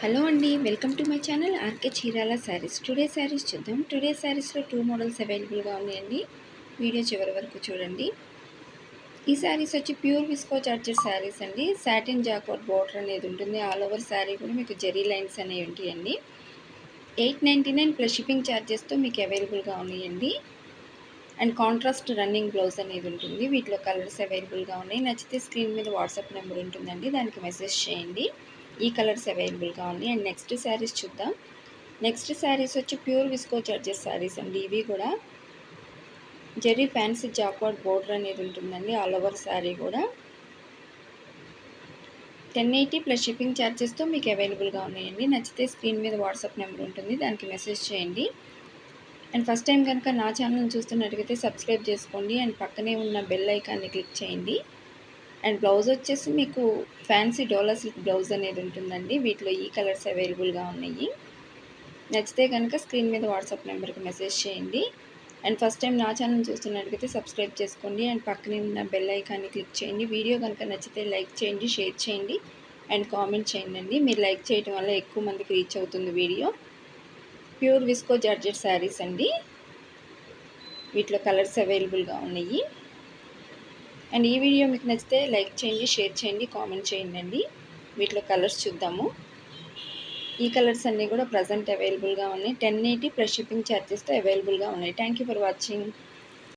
Hello అండి welcome to my channel RK Chirala saris. Today saris చూద్దాం. Today శారీస్లో two models అవైలబుల్గా ఉన్నాయండి. వీడియో చివరి వరకు చూడండి. ఈ శారీస్ వచ్చి ప్యూర్ విస్కో చార్జెడ్ శారీస్ అండి. సాటిన్ జాకోట్ బార్డర్ అనేది ఉంటుంది. ఆల్ ఓవర్ శారీ కూడా మీకు జెరీ లైన్స్ అనేవి ఉంటాయండి. Eight ninety nine plus shipping ఛార్జెస్తో మీకు అవైలబుల్గా ఉన్నాయండి. అండ్ కాంట్రాస్ట్ రన్నింగ్ బ్లౌజ్ అనేది ఉంటుంది. వీటిలో కలర్స్ అవైలబుల్గా ఉన్నాయి. నచ్చితే స్క్రీన్ మీద వాట్సాప్ నెంబర్ ఉంటుందండి. దానికి మెసేజ్ చేయండి. ఈ కలర్స్ అవైలబుల్గా ఉన్నాయి. అండ్ నెక్స్ట్ శారీస్ చూద్దాం. నెక్స్ట్ శారీస్ వచ్చి ప్యూర్ విస్కో చార్జెస్ శారీస్ అండి. ఇవి కూడా జెర్రీ ఫ్యాన్సీ జాక్వాడ్ బోర్డర్ అనేది ఉంటుందండి. ఆల్ ఓవర్ శారీ కూడా. టెన్ ఎయిటీ ప్లస్ షిప్పింగ్ ఛార్జెస్తో మీకు అవైలబుల్గా ఉన్నాయండి. నచ్చితే స్క్రీన్ మీద వాట్సాప్ నెంబర్ ఉంటుంది. దానికి మెసేజ్ చేయండి. అండ్ ఫస్ట్ టైం కనుక నా ఛానల్ చూస్తున్నట్టుగైతే సబ్స్క్రైబ్ చేసుకోండి. అండ్ పక్కనే ఉన్న బెల్ ఐకాన్ని క్లిక్ చేయండి. అండ్ బ్లౌజ్ వచ్చేసి మీకు ఫ్యాన్సీ డోలా సిల్క్ బ్లౌజ్ అనేది ఉంటుందండి. వీటిలో ఈ కలర్స్ అవైలబుల్గా ఉన్నాయి. నచ్చితే కనుక స్క్రీన్ మీద వాట్సాప్ నెంబర్కి మెసేజ్ చేయండి. అండ్ ఫస్ట్ టైం నా ఛానల్ చూస్తున్నట్టుకైతే సబ్స్క్రైబ్ చేసుకోండి. అండ్ పక్కనే ఉన్న బెల్ ఐకాన్ని క్లిక్ చేయండి. వీడియో కనుక నచ్చితే లైక్ చేయండి షేర్ చేయండి. అండ్ కామెంట్ చేయండి మీరు లైక్ చేయడం వల్ల ఎక్కువ మందికి రీచ్ అవుతుంది video. Pure viscose georgette saris అండి. వీటిలో కలర్స్ అవైలబుల్గా ఉన్నాయి. అండ్ ఈ వీడియో మీకు నచ్చితే లైక్ చేయండి షేర్ చేయండి కామెంట్ చేయండి అండి. వీటిలో కలర్స్ చూద్దాము. ఈ కలర్స్ అన్నీ కూడా ప్రజెంట్ అవైలబుల్గా ఉన్నాయి. టెన్ ఎయిటీ ప్లస్ షిప్పింగ్ ఛార్జెస్తో అవైలబుల్గా ఉన్నాయి. Thank you for watching